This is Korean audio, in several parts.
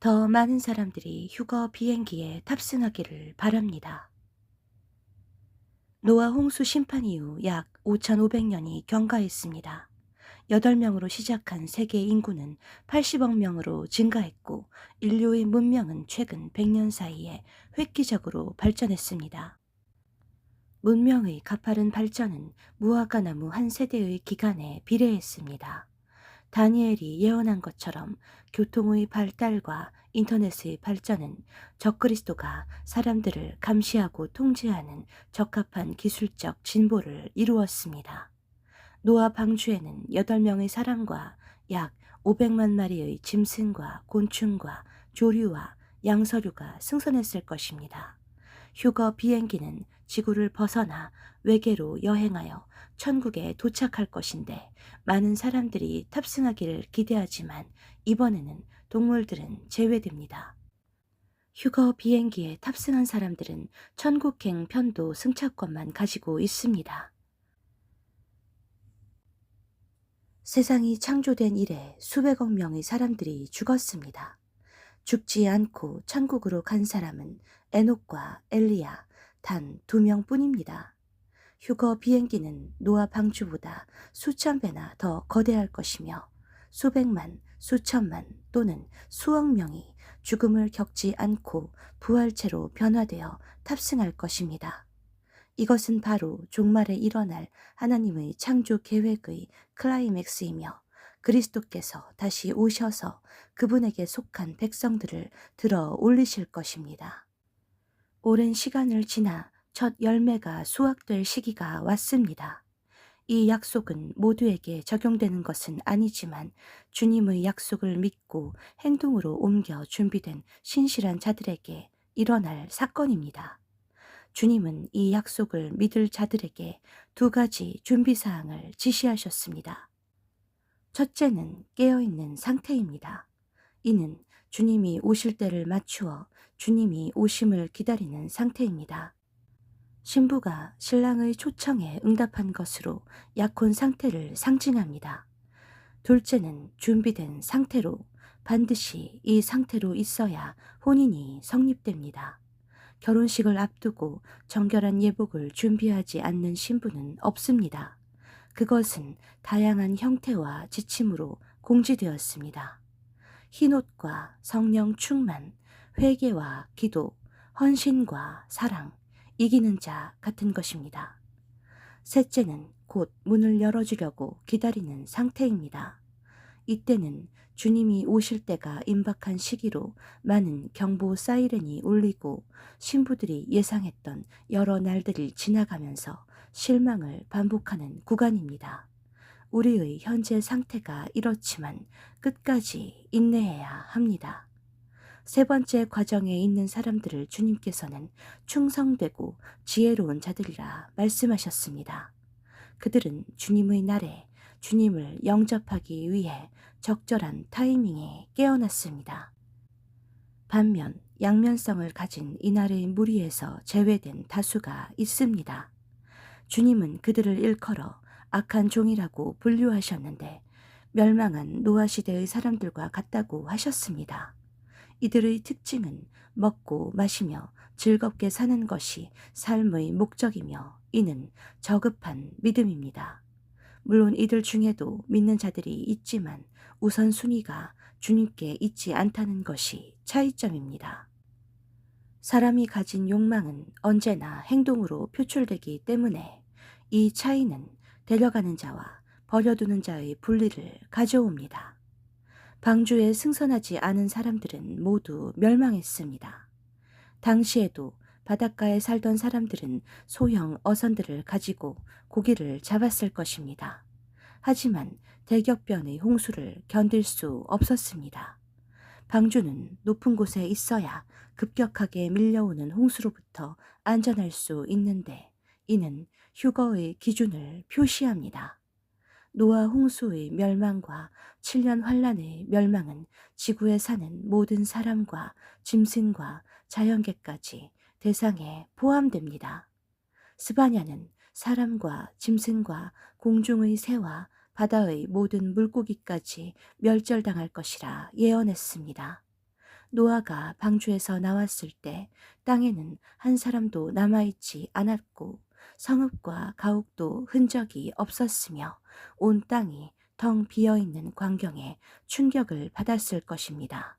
더 많은 사람들이 휴거 비행기에 탑승하기를 바랍니다. 노아 홍수 심판 이후 약 5,500년이 경과했습니다. 8명으로 시작한 세계 인구는 80억 명으로 증가했고 인류의 문명은 최근 100년 사이에 획기적으로 발전했습니다. 문명의 가파른 발전은 무화과나무 한 세대의 기간에 비례했습니다. 다니엘이 예언한 것처럼 교통의 발달과 인터넷의 발전은 적그리스도가 사람들을 감시하고 통제하는 적합한 기술적 진보를 이루었습니다. 노아 방주에는 8명의 사람과 약 500만 마리의 짐승과 곤충과 조류와 양서류가 승선했을 것입니다. 휴거 비행기는 지구를 벗어나 외계로 여행하여 천국에 도착할 것인데 많은 사람들이 탑승하기를 기대하지만 이번에는 동물들은 제외됩니다. 휴거 비행기에 탑승한 사람들은 천국행 편도 승차권만 가지고 있습니다. 세상이 창조된 이래 수백억 명의 사람들이 죽었습니다. 죽지 않고 천국으로 간 사람은 에녹과 엘리야 단 두 명뿐입니다. 휴거 비행기는 노아 방주보다 수천 배나 더 거대할 것이며 수백만, 수천만 또는 수억 명이 죽음을 겪지 않고 부활체로 변화되어 탑승할 것입니다. 이것은 바로 종말에 일어날 하나님의 창조 계획의 클라이맥스이며 그리스도께서 다시 오셔서 그분에게 속한 백성들을 들어 올리실 것입니다. 오랜 시간을 지나 첫 열매가 수확될 시기가 왔습니다. 이 약속은 모두에게 적용되는 것은 아니지만 주님의 약속을 믿고 행동으로 옮겨 준비된 신실한 자들에게 일어날 사건입니다. 주님은 이 약속을 믿을 자들에게 두 가지 준비사항을 지시하셨습니다. 첫째는 깨어있는 상태입니다. 이는 주님이 오실 때를 맞추어 주님이 오심을 기다리는 상태입니다. 신부가 신랑의 초청에 응답한 것으로 약혼 상태를 상징합니다. 둘째는 준비된 상태로 반드시 이 상태로 있어야 혼인이 성립됩니다. 결혼식을 앞두고 정결한 예복을 준비하지 않는 신부는 없습니다. 그것은 다양한 형태와 지침으로 공지되었습니다. 흰옷과 성령 충만, 회개와 기도, 헌신과 사랑, 이기는 자 같은 것입니다. 셋째는 곧 문을 열어주려고 기다리는 상태입니다. 이때는 주님이 오실 때가 임박한 시기로 많은 경보 사이렌이 울리고 신부들이 예상했던 여러 날들이 지나가면서 실망을 반복하는 구간입니다. 우리의 현재 상태가 이렇지만 끝까지 인내해야 합니다. 세 번째 과정에 있는 사람들을 주님께서는 충성되고 지혜로운 자들이라 말씀하셨습니다. 그들은 주님의 날에 주님을 영접하기 위해 적절한 타이밍에 깨어났습니다. 반면 양면성을 가진 이날의 무리에서 제외된 다수가 있습니다. 주님은 그들을 일컬어 악한 종이라고 분류하셨는데 멸망한 노아 시대의 사람들과 같다고 하셨습니다. 이들의 특징은 먹고 마시며 즐겁게 사는 것이 삶의 목적이며 이는 저급한 믿음입니다. 물론 이들 중에도 믿는 자들이 있지만 우선순위가 주님께 있지 않다는 것이 차이점입니다. 사람이 가진 욕망은 언제나 행동으로 표출되기 때문에 이 차이는 데려가는 자와 버려두는 자의 분리를 가져옵니다. 방주에 승선하지 않은 사람들은 모두 멸망했습니다. 당시에도 바닷가에 살던 사람들은 소형 어선들을 가지고 고기를 잡았을 것입니다. 하지만 대격변의 홍수를 견딜 수 없었습니다. 방주는 높은 곳에 있어야 급격하게 밀려오는 홍수로부터 안전할 수 있는데 이는 휴거의 기준을 표시합니다. 노아 홍수의 멸망과 7년 환란의 멸망은 지구에 사는 모든 사람과 짐승과 자연계까지 대상에 포함됩니다. 스바냐는 사람과 짐승과 공중의 새와 바다의 모든 물고기까지 멸절당할 것이라 예언했습니다. 노아가 방주에서 나왔을 때 땅에는 한 사람도 남아있지 않았고 성읍과 가옥도 흔적이 없었으며 온 땅이 텅 비어 있는 광경에 충격을 받았을 것입니다.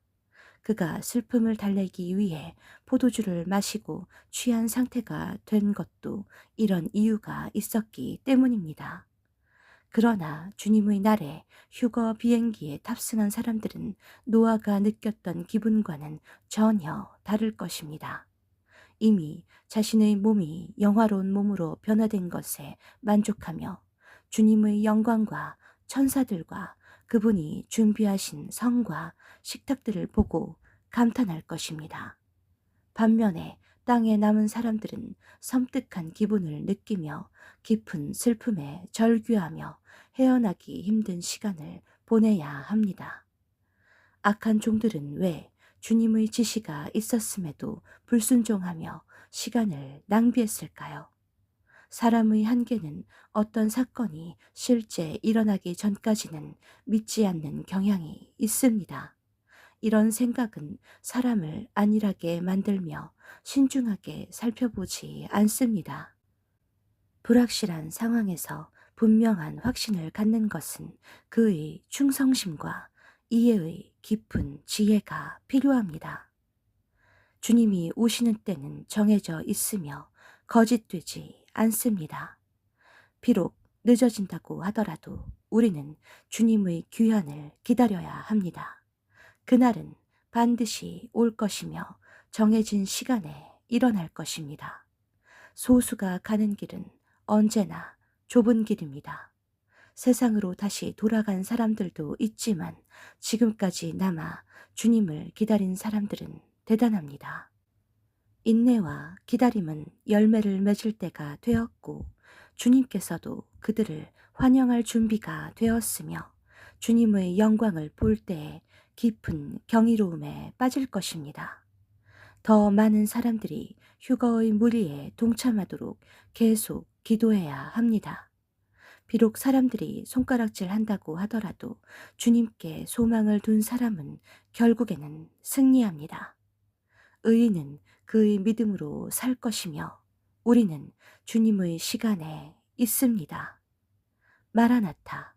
그가 슬픔을 달래기 위해 포도주를 마시고 취한 상태가 된 것도 이런 이유가 있었기 때문입니다. 그러나 주님의 날에 휴거 비행기에 탑승한 사람들은 노아가 느꼈던 기분과는 전혀 다를 것입니다. 이미 자신의 몸이 영화로운 몸으로 변화된 것에 만족하며 주님의 영광과 천사들과 그분이 준비하신 성과 식탁들을 보고 감탄할 것입니다. 반면에 땅에 남은 사람들은 섬뜩한 기분을 느끼며 깊은 슬픔에 절규하며 헤어나기 힘든 시간을 보내야 합니다. 악한 종들은 왜 주님의 지시가 있었음에도 불순종하며 시간을 낭비했을까요? 사람의 한계는 어떤 사건이 실제 일어나기 전까지는 믿지 않는 경향이 있습니다. 이런 생각은 사람을 안일하게 만들며 신중하게 살펴보지 않습니다. 불확실한 상황에서 분명한 확신을 갖는 것은 그의 충성심과 이해의 깊은 지혜가 필요합니다. 주님이 오시는 때는 정해져 있으며 거짓되지 않습니다. 비록 늦어진다고 하더라도 우리는 주님의 귀환을 기다려야 합니다. 그날은 반드시 올 것이며 정해진 시간에 일어날 것입니다. 소수가 가는 길은 언제나 좁은 길입니다. 세상으로 다시 돌아간 사람들도 있지만 지금까지 남아 주님을 기다린 사람들은 대단합니다. 인내와 기다림은 열매를 맺을 때가 되었고 주님께서도 그들을 환영할 준비가 되었으며 주님의 영광을 볼 때에 깊은 경이로움에 빠질 것입니다. 더 많은 사람들이 휴거의 무리에 동참하도록 계속 기도해야 합니다. 비록 사람들이 손가락질 한다고 하더라도 주님께 소망을 둔 사람은 결국에는 승리합니다. 의인은 그의 믿음으로 살 것이며 우리는 주님의 시간에 있습니다. 마라나타